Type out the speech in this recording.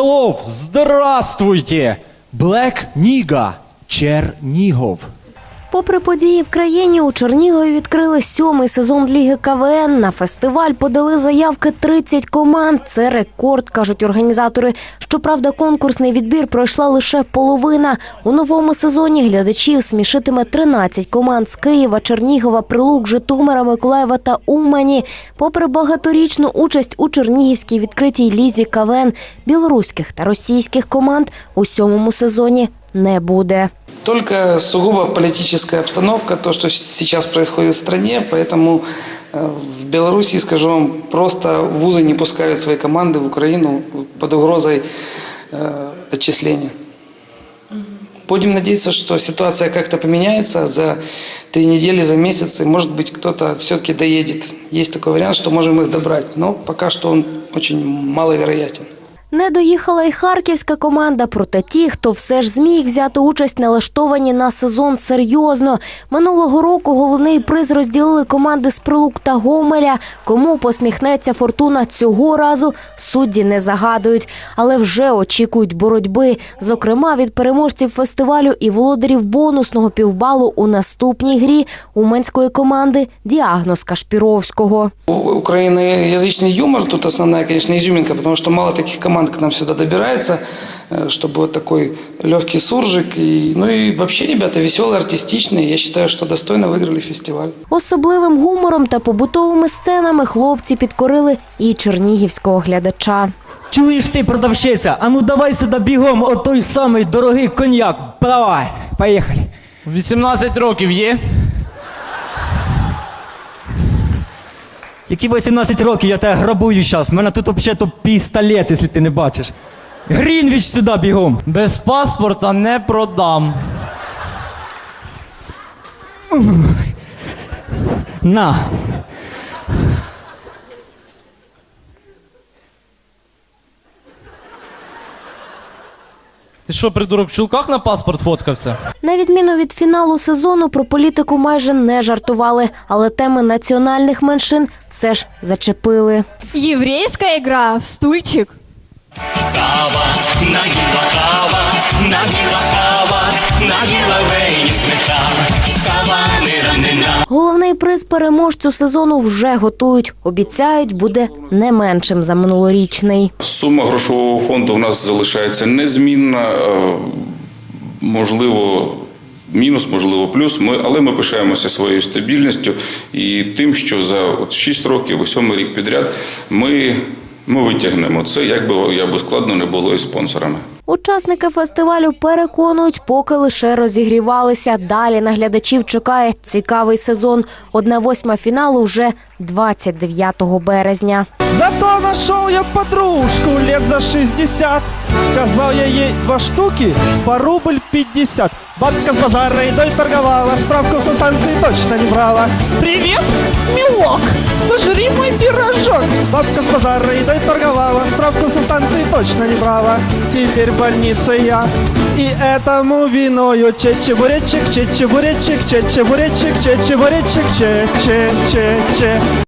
Hello, здравствуйте! Black Нига, Чернігов. Попри події в країні, у Чернігові відкрили сьомий сезон Ліги КВН. На фестиваль подали заявки 30 команд. Це рекорд, кажуть організатори. Щоправда, конкурсний відбір пройшла лише половина. У новому сезоні глядачів смішитиме 13 команд з Києва, Чернігова, Прилук, Житомира, Миколаєва та Умані. Попри багаторічну участь у Чернігівській відкритій лізі КВН білоруських та російських команд у сьомому сезоні не буде. Только сугубо политическая обстановка, то, что сейчас происходит в стране, поэтому э, в Беларуси, скажу вам, просто вузы не пускают свои команды в Украину под угрозой э, отчисления. Будем надеяться, что ситуация как-то поменяется за три недели, за месяц, и, может быть, кто-то все-таки доедет. Есть такой вариант, что можем их добрать, но пока что он очень маловероятен. Не доїхала й харківська команда, проте ті, хто все ж зміг взяти участь, налаштовані на сезон серйозно. Минулого року головний приз розділили команди з Прилук та Гомеля. Кому посміхнеться фортуна цього разу, судді не загадують, але вже очікують боротьби. Зокрема, від переможців фестивалю і володарів бонусного півбалу у наступній грі уманської команди Діагноз Кашпіровського. У Украиноязычный юмор тут основная, конечно, изюминка, потому что мало таких команд к нам сюда добирается, э, чтобы вот такой легкий суржик. И, ну и вообще ребята веселые, артистичные. Я считаю, что достойно выиграли фестиваль. Особливим гумором та побутовими сценами хлопці підкорили і чернігівського глядача. Чуєш ти, продавщиця? А ну давай сюди бігом от той самий дорогий коньяк. Давай, поїхали. 18 років є? Які 18 років, я тебе грабую зараз. У мене тут взагалі пістолет, якщо ти не бачиш. Грінвіч сюди бігом. Без паспорта не продам. На. Ти що, придурок, в чулках на паспорт фоткався? На відміну від фіналу сезону, про політику майже не жартували, але теми національних меншин все ж зачепили. Єврейська игра в стульчик. Нагіла кава, Головний приз переможцю сезону вже готують. Обіцяють, буде не меншим за минулорічний. Сума грошового фонду в нас залишається незмінна. е, Можливо, мінус, можливо, плюс. Ми, але ми пишаємося своєю стабільністю і тим, що за от 6 років, у сьомий рік підряд, ми, ми витягнемо це, як би як би складно не було із спонсорами. Учасники фестивалю переконують, поки лише розігрівалися. Далі на глядачів чекає цікавий сезон. Одна восьма фіналу вже 29 березня. Зато нашел я подружку лет за 60 Сказал я ей два штуки по рубль 50 Бабка с базара едой торговала Справку со станции точно не брала. Привет, милок, сожри мой пирожок. Бабка с базара едой торговала Справку со станции точно не брала. Теперь в больнице я И этому виною. Че-чебуречек, че-чебуречек, че-чебуречек, че-чебуречек, че-че-че-че